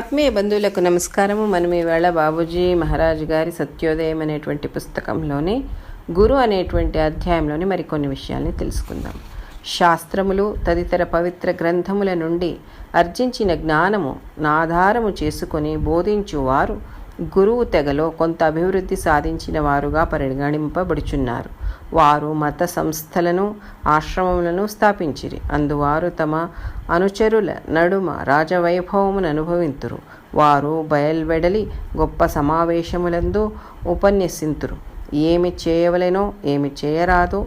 ఆత్మీయ బంధువులకు నమస్కారము. మనం ఈవేళ బాబూజీ మహారాజు గారి సత్యోదయం అనేటువంటి పుస్తకంలోని గురు అనేటువంటి అధ్యాయంలోని మరికొన్ని విషయాల్ని తెలుసుకుందాం. శాస్త్రములు తదితర పవిత్ర గ్రంథముల నుండి అర్జించిన జ్ఞానము నాధారము చేసుకొని బోధించువారు గురువు తెగలో కొంత అభివృద్ధి సాధించిన వారుగా పరిగణింపబడుచున్నారు. వారు మత సంస్థలను ఆశ్రమములను స్థాపించిరి. అందువారు తమ అనుచరుల నడుమ రాజవైభవమును అనుభవింతురు. వారు బయల్వెడలి గొప్ప సమావేశములందు ఉపన్యసింతురు. ఏమి చేయవలెనో ఏమి చేయరాదో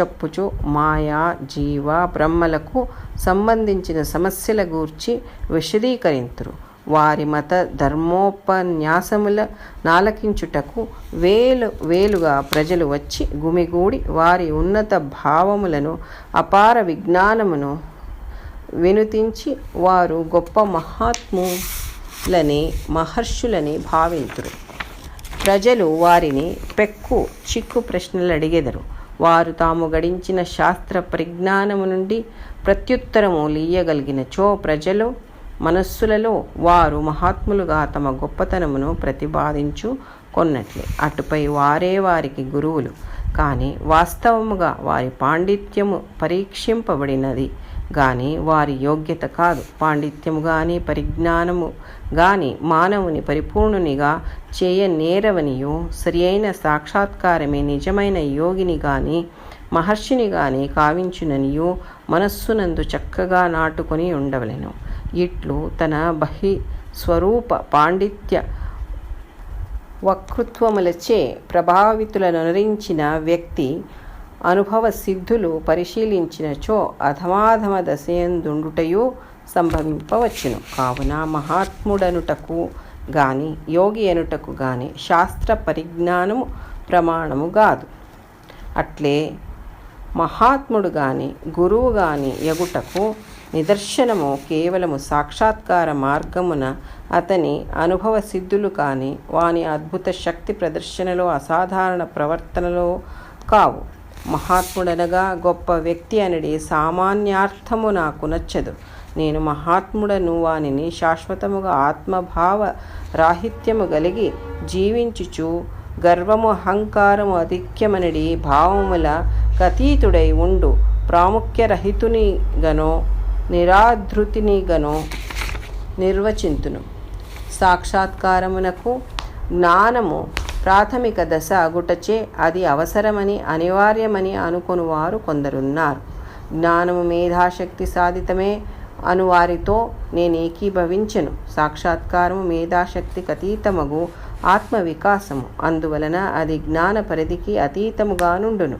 చెప్పుచు మాయా జీవ బ్రహ్మలకు సంబంధించిన సమస్యల గూర్చి విశదీకరింతురు. వారి మత ధర్మోపన్యాసముల నాలకించుటకు వేలు వేలుగా ప్రజలు వచ్చి గుమిగూడి వారి ఉన్నత భావములను అపార విజ్ఞానమును వినుతించి వారు గొప్ప మహాత్ములని మహర్షులని భావింతురు. ప్రజలు వారిని పెక్కు చిక్కు ప్రశ్నలు అడిగెదరు. వారు తాము గడించిన శాస్త్ర పరిజ్ఞానము నుండి ప్రత్యుత్తరము లీయగలిగినచో ప్రజలు మనస్సులలో వారు మహాత్ములుగా తమ గొప్పతనమును ప్రతిపాదించు కొన్నట్లే. అటుపై వారే వారికి గురువులు. కానీ వాస్తవముగా వారి పాండిత్యము పరీక్షింపబడినది. కానీ వారి యోగ్యత కాదు. పాండిత్యము కానీ పరిజ్ఞానము కానీ మానవుని పరిపూర్ణునిగా చేయనేరవనియు సరి అయిన సాక్షాత్కారమే నిజమైన యోగిని కానీ మహర్షిని కానీ కావించుననియో మనస్సునందు చక్కగా నాటుకొని ఉండవలెను. ఇట్లు తన బహి స్వరూప పాండిత్య వక్తృత్వములచే ప్రభావితులను నరించిన వ్యక్తి అనుభవ సిద్ధులు పరిశీలించినచో అధమాధమ దశయందుండుటయు సంభవింపవచ్చును. కావున మహాత్ముడనుటకు గాని యోగి అనుటకు గాని శాస్త్ర పరిజ్ఞానము ప్రమాణము కాదు అట్లే మహాత్ముడు గాని గురువు గాని యగుటకు నిదర్శనము కేవలము సాక్షాత్కార మార్గమున అతని అనుభవ సిద్ధులు కానీ వాని అద్భుత శక్తి ప్రదర్శనలో అసాధారణ ప్రవర్తనలో కావు. మహాత్ముడనగా గొప్ప వ్యక్తి అనడి సామాన్యార్థము నాకు నచ్చదు. నేను మహాత్ముడను వానిని శాశ్వతముగా ఆత్మభావ రాహిత్యము కలిగి జీవించుచు గర్వము అహంకారము అధిక్యమనడి భావముల కతీతుడై ఉండు. ప్రాముఖ్యరహితునిగనో నిరాధృతినిగనో నిర్వచింతును. సాక్షాత్కారమునకు జ్ఞానము ప్రాథమిక దశ అగుటచే అది అవసరమని అనివార్యమని అనుకొనువారు కొందరున్నారు. జ్ఞానము మేధాశక్తి సాధితమే అనువారితో నేను ఏకీభవించను. సాక్షాత్కారము మేధాశక్తికి అతీతమగు ఆత్మ వికాసము అందువలన అది జ్ఞాన పరిధికి అతీతముగా నుండును.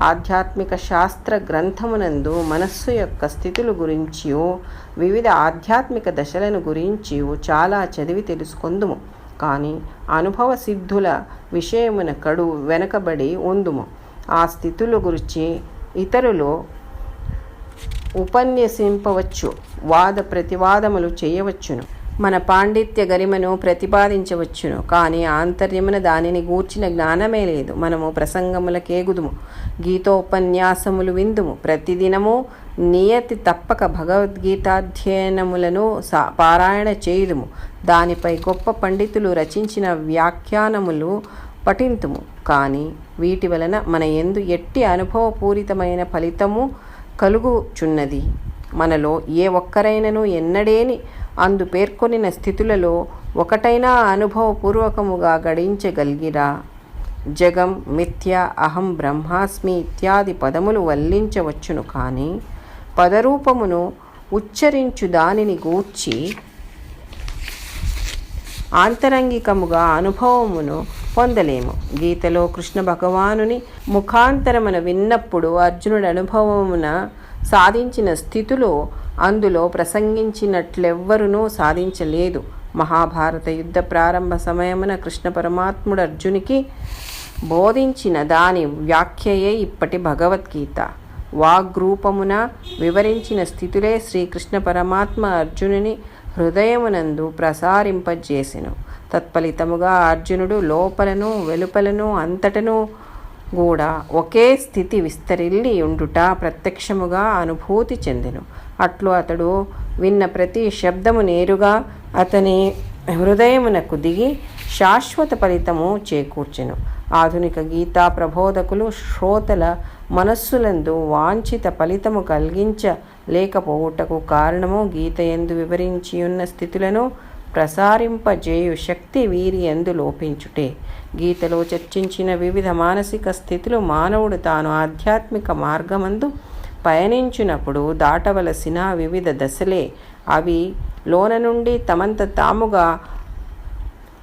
ఆధ్యాత్మిక శాస్త్ర గ్రంథమునందు మనస్సు యొక్క స్థితుల గురించియో వివిధ ఆధ్యాత్మిక దశలను గురించియో చాలా చదివి తెలుసుకొందుము. కానీ అనుభవ సిద్ధుల విషయమున కడు వెనకబడి ఉందుము. ఆ స్థితుల గురించి ఇతరులు ఉపన్యసింపవచ్చు వాద ప్రతివాదములు చేయవచ్చును. మన పాండిత్య గరిమను ప్రతిపాదించవచ్చును. కానీ ఆంతర్యమున దానిని గూర్చిన జ్ఞానమే లేదు. మనము ప్రసంగములకేగుదుము గీతోపన్యాసములు విందుము. ప్రతిదినము నియతి తప్పక భగవద్గీతాధ్యయనములను సా పారాయణ చేయుదుము. దానిపై గొప్ప పండితులు రచించిన వ్యాఖ్యానములు పఠింతుము. కానీ వీటి వలన మన ఎందు ఎట్టి అనుభవపూరితమైన ఫలితము కలుగుచున్నది. మనలో ఏ ఒక్కరైనను ఎన్నడేని అందు పేర్కొనిన స్థితులలో ఒకటైనా అనుభవపూర్వకముగా గడించగలిగిరా. జగం మిథ్య అహం బ్రహ్మాస్మి ఇత్యాది పదములు వల్లించవచ్చును కానీ పదరూపమును ఉచ్చరించు దానిని గూర్చి ఆంతరంగికముగా అనుభవమును పొందలేము. గీతలో కృష్ణ భగవానుని ముఖాంతరమున విన్నప్పుడు అర్జునుడి అనుభవమున సాధించిన స్థితులు అందులో ప్రసంగించినట్లెవ్వరునూ సాధించలేదు. మహాభారత యుద్ధ ప్రారంభ సమయమున కృష్ణ పరమాత్ముడు అర్జునికి బోధించిన దాని వ్యాఖ్యయే ఇప్పటి భగవద్గీత. వాగ్రూపమున వివరించిన స్థితులే శ్రీకృష్ణ పరమాత్మ అర్జునుని హృదయమునందు ప్రసారింపజేసెను. తత్ఫలితముగా అర్జునుడు లోపలను వెలుపలను అంతటను కూడా ఒకే స్థితి విస్తరిల్లి ఉండుట ప్రత్యక్షముగా అనుభూతి చెందెను. అట్లు అతడు విన్న ప్రతి శబ్దము నేరుగా అతని హృదయమునకు దిగి శాశ్వత ఫలితము చేకూర్చెను. ఆధునిక గీతా ప్రబోధకులు శ్రోతల మనస్సులందు వాంఛిత ఫలితము కలిగించలేకపోవుటకు కారణము గీత ఎందు వివరించి ఉన్న స్థితులను ప్రసారింపజేయు శక్తి వీరి ఎందు లోపించుటే. గీతలో చర్చించిన వివిధ మానసిక స్థితులు మానవుడు తాను ఆధ్యాత్మిక మార్గమందు పయనించినప్పుడు దాటవలసిన వివిధ దశలే. అవి లోన నుండి తమంత తాముగా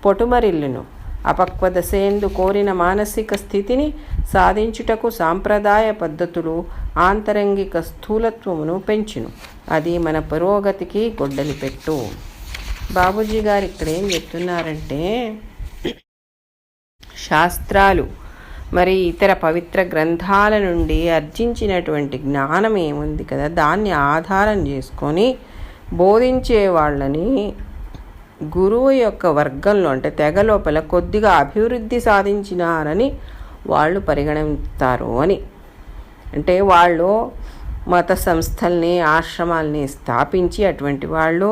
పొటుమరిల్లును. అపక్వ దశయందు కోరిన మానసిక స్థితిని సాధించుటకు సాంప్రదాయ పద్ధతులు ఆంతరంగిక స్థూలత్వమును పెంచును. అది మన పురోగతికి గొడ్డలి పెట్టు బాబూజీ గారు ఇక్కడ ఏం చెప్తున్నారంటే శాస్త్రాలు మరి ఇతర పవిత్ర గ్రంథాల నుండి అర్జించినటువంటి జ్ఞానం ఏముంది కదా? దాన్ని ఆధారం చేసుకొని బోధించే వాళ్ళని గురువు యొక్క వర్గంలో అంటే తెగ లోపల కొద్దిగా అభివృద్ధి సాధించినారని వాళ్ళు పరిగణిస్తారు అని. అంటే వాళ్ళు మత సంస్థల్ని ఆశ్రమాల్ని స్థాపించి అటువంటి వాళ్ళు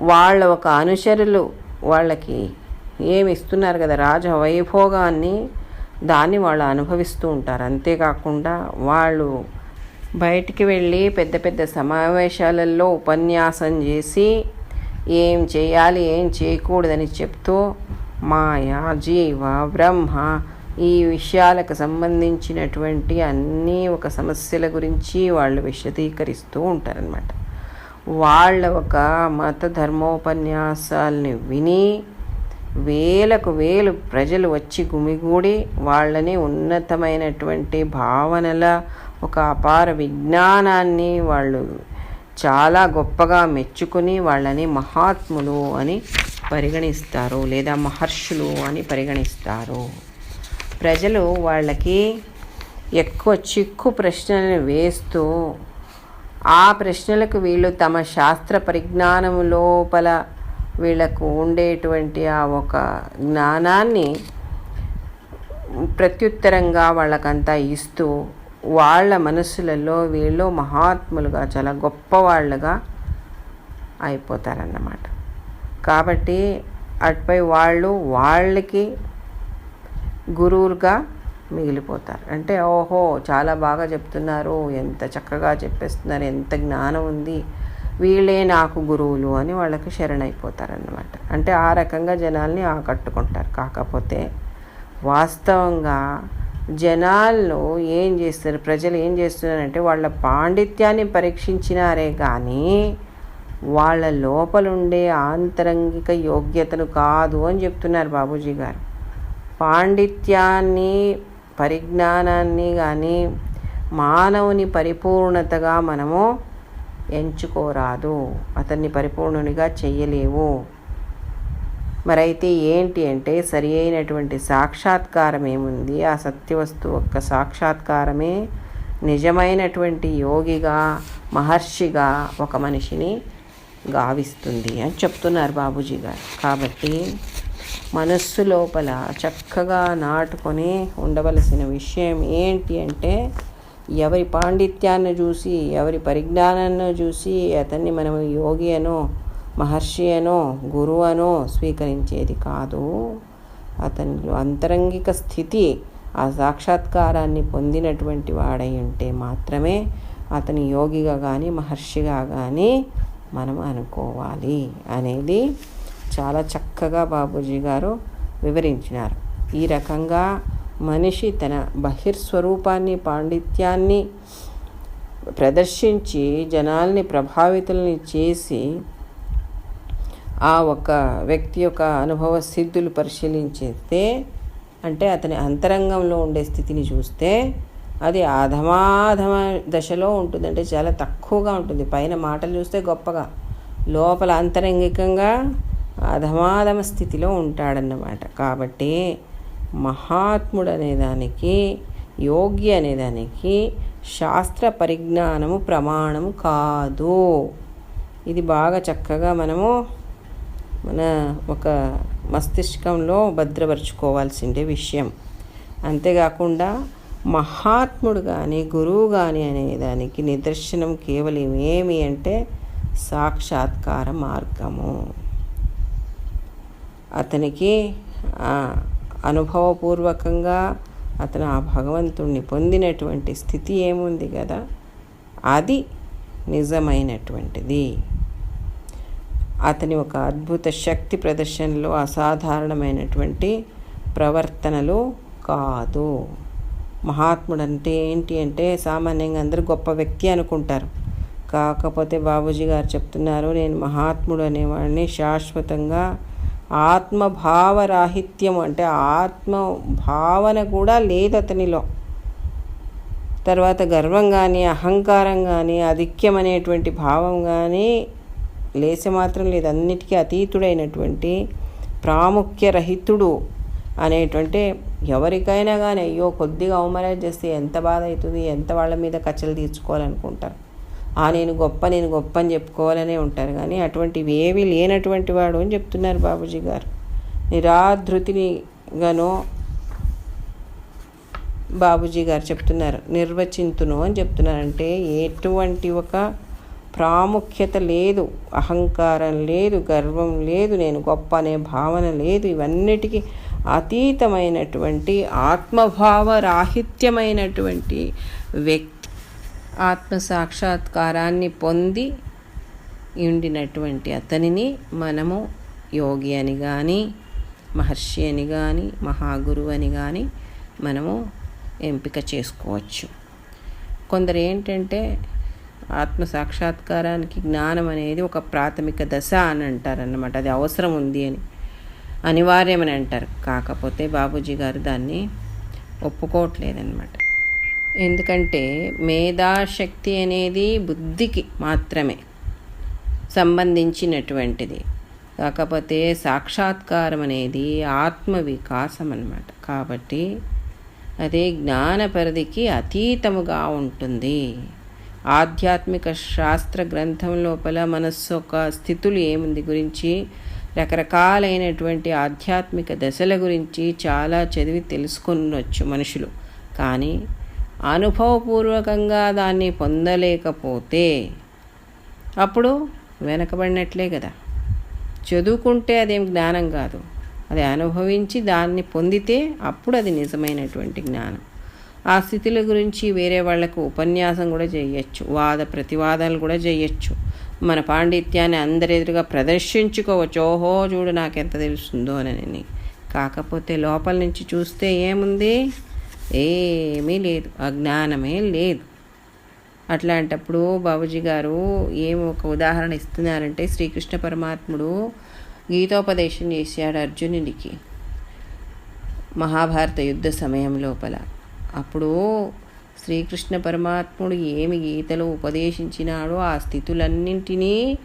వాళ్ళ ఒక అనుచరులు వాళ్ళకి ఏమి ఇస్తున్నారు కదా రాజ వైభోగాన్ని దాన్ని వాళ్ళు అనుభవిస్తూ ఉంటారు. అంతేకాకుండా వాళ్ళు బయటికి వెళ్ళి పెద్ద పెద్ద సమావేశాలలో ఉపన్యాసం చేసి ఏం చేయాలి ఏం చేయకూడదని చెప్తూ మాయ జీవ బ్రహ్మ ఈ విషయాలకు సంబంధించినటువంటి అన్నీ ఒక సమస్యల గురించి వాళ్ళు విశదీకరిస్తూ ఉంటారనమాట వాళ్ళ ఒక మత ధర్మోపన్యాసాల్ని విని వేలకు వేలు ప్రజలు వచ్చి గుమిగూడి వాళ్ళని ఉన్నతమైనటువంటి భావనల ఒక అపార విజ్ఞానాన్ని వాళ్ళు చాలా గొప్పగా మెచ్చుకుని వాళ్ళని మహాత్ములు అని పరిగణిస్తారు లేదా మహర్షులు అని పరిగణిస్తారు. ప్రజలు వాళ్ళకి ఎక్కువ చిక్కు ప్రశ్నలను వేస్తూ ఆ ప్రశ్నలకు వీళ్ళు తమ శాస్త్ర పరిజ్ఞానం లోపల వీళ్ళకు ఉండేటువంటి ఆ ఒక జ్ఞానాన్ని ప్రత్యుత్తరంగా వాళ్ళకంతా ఇస్తూ వాళ్ళ మనసులలో వీళ్ళు మహాత్ములుగా చాలా గొప్పవాళ్ళుగా అయిపోతారన్నమాట. కాబట్టి అటుపై వాళ్ళు వాళ్ళకి గురువులుగా మిగిలిపోతారు. అంటే ఓహో చాలా బాగా చెప్తున్నారు ఎంత చక్కగా చెప్పేస్తున్నారు ఎంత జ్ఞానం ఉంది వీళ్ళే నాకు గురువులు అని వాళ్ళకి శరణైపోతారన్నమాట. అంటే ఆ రకంగా జనాల్ని ఆకట్టుకుంటారు. కాకపోతే వాస్తవంగా జనాల్లో ఏం చేస్తారు ప్రజలు ఏం చేస్తున్నారంటే వాళ్ళ పాండిత్యాన్ని పరీక్షించినారే కానీ వాళ్ళ లోపలుండే ఆంతరంగిక యోగ్యతను కాదు అని చెప్తున్నారు బాబూజీ గారు. పాండిత్యాన్ని పరిజ్ఞానాన్ని కానీ మానవుని పరిపూర్ణతగా మనము ఎంచుకోరాదు. అతన్ని పరిపూర్ణునిగా చెయ్యలేవు. మరైతే ఏంటి అంటే సరి అయినటువంటి సాక్షాత్కారం ఏముంది? ఆ సత్యవస్తు యొక్క సాక్షాత్కారమే నిజమైనటువంటి యోగిగా మహర్షిగా ఒక మనిషిని గావిస్తుంది అని చెప్తున్నారు బాబూజీ గారు. కాబట్టి మనస్సు లోపల చక్కగా నాటుకొని ఉండవలసిన విషయం ఏంటి అంటే ఎవరి పాండిత్యాన్ని చూసి ఎవరి పరిజ్ఞానాన్ని చూసి అతన్ని మనం యోగి అనో మహర్షి అనో గురువు అనో స్వీకరించేది కాదు. అతనిలో అంతరంగిక స్థితి ఆ సాక్షాత్కారాన్ని పొందినటువంటి వాడై ఉంటే మాత్రమే అతని యోగిగా కానీ మహర్షిగా కానీ మనం అనుకోవాలి అనేది చాలా చక్కగా బాబూజీ గారు వివరించినారు. ఈ రకంగా మనిషి తన బహిర్స్వరూపాన్ని పాండిత్యాన్ని ప్రదర్శించి జనాల్ని ప్రభావితుల్ని చేసి ఆ ఒక వ్యక్తి యొక్క అనుభవ సిద్ధులు పరిశీలించితే అంటే అతని అంతరంగంలో ఉండే స్థితిని చూస్తే అది అధమాధమ దశలో ఉంటుంది. అంటే చాలా తక్కువగా ఉంటుంది. పైన మాటలు చూస్తే గొప్పగా. లోపల అంతరంగికంగా అధమాధమ స్థితిలో ఉంటాడన్నమాట. కాబట్టి మహాత్ముడు అనేదానికి యోగి అనేదానికి శాస్త్ర పరిజ్ఞానము ప్రమాణము కాదు. ఇది బాగా చక్కగా మనము మన ఒక మస్తిష్కంలో భద్రపరుచుకోవాల్సిందే విషయం. అంతేకాకుండా మహాత్ముడు కానీ గురువు కానీ అనేదానికి నిదర్శనం కేవలం ఏమి అంటే సాక్షాత్కార మార్గము. అతనికి అనుభవపూర్వకంగా అతను ఆ భగవంతుణ్ణి పొందినటువంటి స్థితి ఏముంది కదా? అది నిజమైనటువంటిది. అతని ఒక అద్భుత శక్తి ప్రదర్శనలో అసాధారణమైనటువంటి ప్రవర్తనలు కాదు. మహాత్ముడు అంటే ఏంటి అంటే సామాన్యంగా అందరూ గొప్ప వ్యక్తి అనుకుంటారు. కాకపోతే బాబూజీ గారు చెప్తున్నారు నేను మహాత్ముడు అనేవాడిని శాశ్వతంగా ఆత్మభావరాహిత్యం అంటే ఆత్మ భావన కూడా లేదు అతనిలో. తర్వాత గర్వం కానీ అహంకారం కానీ అధిక్యం అనేటువంటి భావం కానీ లేసే మాత్రం లేదు. అన్నిటికీ అతీతుడైనటువంటి ప్రాముఖ్యరహితుడు అనేటువంటి ఎవరికైనా కానీ అయ్యో కొద్దిగా అవమరేజ్ చేస్తే ఎంత బాధ అవుతుంది ఎంత వాళ్ళ మీద కచ్చలు తీర్చుకోవాలనుకుంటారు. ఆ నేను గొప్ప నేను గొప్ప అని చెప్పుకోవాలనే ఉంటారు. కానీ అటువంటివి ఏవి లేనటువంటి వాడు అని చెప్తున్నారు బాబుజీ గారు. నిరాధృతినిగానో బాబుజీ గారు చెప్తున్నారు. నిర్వచింతును అని చెప్తున్నారు. అంటే ఎటువంటి ఒక ప్రాముఖ్యత లేదు అహంకారం లేదు గర్వం లేదు నేను గొప్ప అనే భావన లేదు. ఇవన్నిటికీ అతీతమైనటువంటి ఆత్మభావ రాహిత్యమైనటువంటి వ్యక్తి ఆత్మ సాక్షాత్కారాన్ని పొంది ఉండినటువంటి అతనిని మనము యోగి అని కానీ మహర్షి అని కానీ మహాగురువు అని కానీ మనము ఎంపిక చేసుకోవచ్చు. కొందరు ఏంటంటే ఆత్మ సాక్షాత్కారానికి జ్ఞానం అనేది ఒక ప్రాథమిక దశ అని అంటారన్నమాట. అది అవసరం ఉంది అని. అనివార్యమని అంటారు. కాకపోతే బాబూజీ గారు దాన్ని ఒప్పుకోవట్లేదన్నమాట. ఎందుకంటే మేధాశక్తి అనేది బుద్ధికి మాత్రమే సంబంధించినటువంటిది. కాకపోతే సాక్షాత్కారం అనేది ఆత్మ వికాసం అన్నమాట కాబట్టి అదే జ్ఞాన పరిధికి అతీతముగా ఉంటుంది. ఆధ్యాత్మిక శాస్త్ర గ్రంథం లోపల మనస్సు ఒక స్థితులు ఏముంది గురించి రకరకాలైనటువంటి ఆధ్యాత్మిక దశల గురించి చాలా చదివి తెలుసుకొనవచ్చు మనుషులు. కానీ అనుభవపూర్వకంగా దాన్ని పొందలేకపోతే అప్పుడు వెనకబడినట్లే కదా. చదువుకుంటే అదేం జ్ఞానం కాదు. అది అనుభవించి దాన్ని పొందితే అప్పుడు అది నిజమైనటువంటి జ్ఞానం. ఆ స్థితుల గురించి వేరే వాళ్ళకు ఉపన్యాసం కూడా చేయొచ్చు. వాద ప్రతివాదాలు కూడా చేయొచ్చు. మన పాండిత్యాన్ని అందరి ఎదురుగా ప్రదర్శించుకోవచ్చు. ఓహో చూడు నాకెంత తెలుస్తుందో అని. కాకపోతే లోపల నుంచి చూస్తే ఏముంది? ఏమీ లేదు. అజ్ఞానమే లేదు. అట్లాంటప్పుడు బాబుజీ గారు ఏమి ఒక ఉదాహరణ ఇస్తున్నారంటే శ్రీకృష్ణ పరమాత్ముడు గీతోపదేశం చేశాడు అర్జునుడికి మహాభారత యుద్ధ సమయం లోపల. అప్పుడు శ్రీకృష్ణ పరమాత్ముడు ఏమి గీతలు ఉపదేశించినాడో ఆ స్థితులన్నింటినీ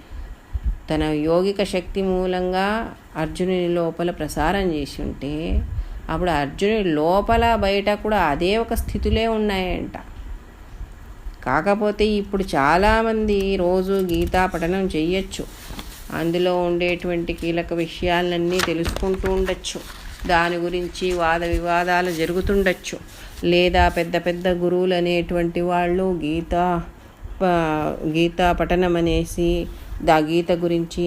తన యోగిక శక్తి మూలంగా అర్జునుని లోపల ప్రసారం చేసి ఉంటే అప్పుడు అర్జునుడి లోపల బయట కూడా అదే ఒక స్థితిలో ఉన్నాయంట. కాకపోతే ఇప్పుడు చాలామంది రోజు గీతా పఠనం చేయొచ్చు అందులో ఉండేటువంటి కీలక విషయాలన్నీ తెలుసుకుంటూ ఉండొచ్చు. దాని గురించి వాద వివాదాలు జరుగుతుండొచ్చు. లేదా పెద్ద పెద్ద గురువులు అనేటువంటి వాళ్ళు గీతా గీతా పఠనం అనేసి దా గీత గురించి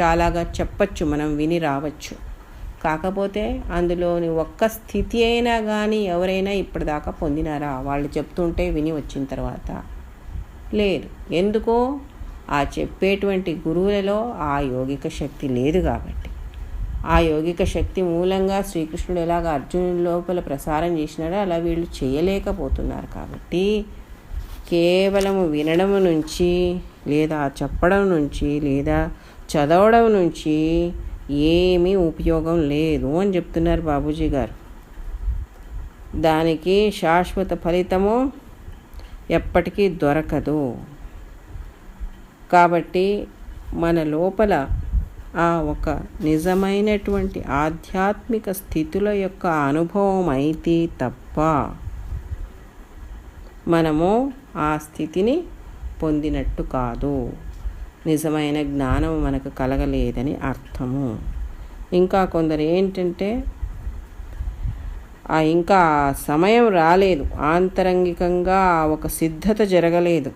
చాలాగా చెప్పచ్చు. మనం విని రావచ్చు. కాకపోతే అందులోని ఒక్క స్థితి అయినా కానీ ఎవరైనా ఇప్పటిదాకా పొందినారా? వాళ్ళు చెప్తుంటే విని వచ్చిన తర్వాత. లేదు. ఎందుకో? ఆ చెప్పేటువంటి గురువులలో ఆ యోగిక శక్తి లేదు కాబట్టి. ఆ యోగిక శక్తి మూలంగా శ్రీకృష్ణుడు ఎలాగ అర్జునుడి లోపల ప్రసారం చేసినాడో అలా వీళ్ళు చేయలేకపోతున్నారు కాబట్టి కేవలము వినడం నుంచి లేదా చెప్పడం నుంచి లేదా చదవడం నుంచి ఏమీ ఉపయోగం లేదు అని చెప్తున్నారు బాబూజీ గారు. దానికి శాశ్వత ఫలితము ఎప్పటికీ దొరకదు. కాబట్టి మన లోపల ఆ ఒక నిజమైనటువంటి ఆధ్యాత్మిక స్థితుల యొక్క అనుభవం అయితే తప్ప మనము ఆ స్థితిని పొందినట్టు కాదు. నిజమైన జ్ఞానం మనకు కలగలేదని అర్థము. ఇంకా కొందరు ఏంటంటే ఆ ఇంకా సమయం రాలేదు. ఆంతరంగికంగా ఒక సిద్ధత జరగలేదు.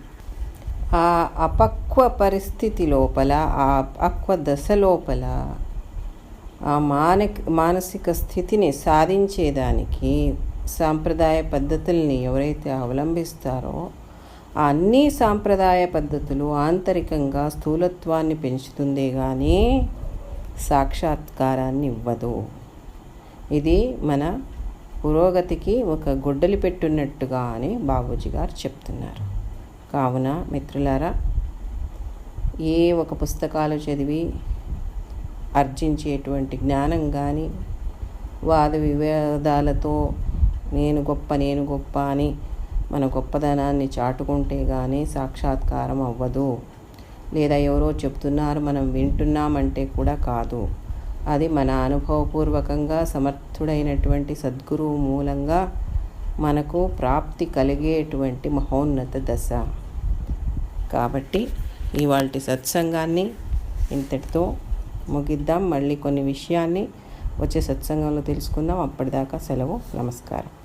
ఆ అపక్వ పరిస్థితి లోపల ఆ అపక్వ దశ లోపల ఆ మానక మానసిక స్థితిని సాధించేదానికి సాంప్రదాయ పద్ధతుల్ని ఎవరైతే అవలంబిస్తారో ఆ అన్ని సాంప్రదాయ పద్ధతులు ఆంతరికంగా స్థూలత్వాన్ని పెంచుతుందే కానీ సాక్షాత్కారాన్ని ఇవ్వదు. ఇది మన పురోగతికి ఒక గొడ్డలి పెట్టున్నట్టుగా అని బాబూజీ గారు చెప్తున్నారు. కావున మిత్రులారా ఏ ఒక పుస్తకాలు చదివి అర్జించేటువంటి జ్ఞానం కానీ వాద వివాదాలతో నేను గొప్ప నేను గొప్ప అని మన గొప్పదనాన్ని చాటుకుంటే కానీ సాక్షాత్కారం అవ్వదు. లేదా ఎవరో చెప్తున్నారు మనం వింటున్నామంటే కూడా కాదు. అది మన అనుభవపూర్వకంగా సమర్థుడైనటువంటి సద్గురువు మూలంగా మనకు ప్రాప్తి కలిగేటువంటి మహోన్నత దశ. కాబట్టి ఇవాళ సత్సంగాన్ని ఇంతటితో ముగిద్దాం. మళ్ళీ కొన్ని విషయాన్ని వచ్చే సత్సంగంలో తెలుసుకుందాం. అప్పటిదాకా సెలవు నమస్కారం.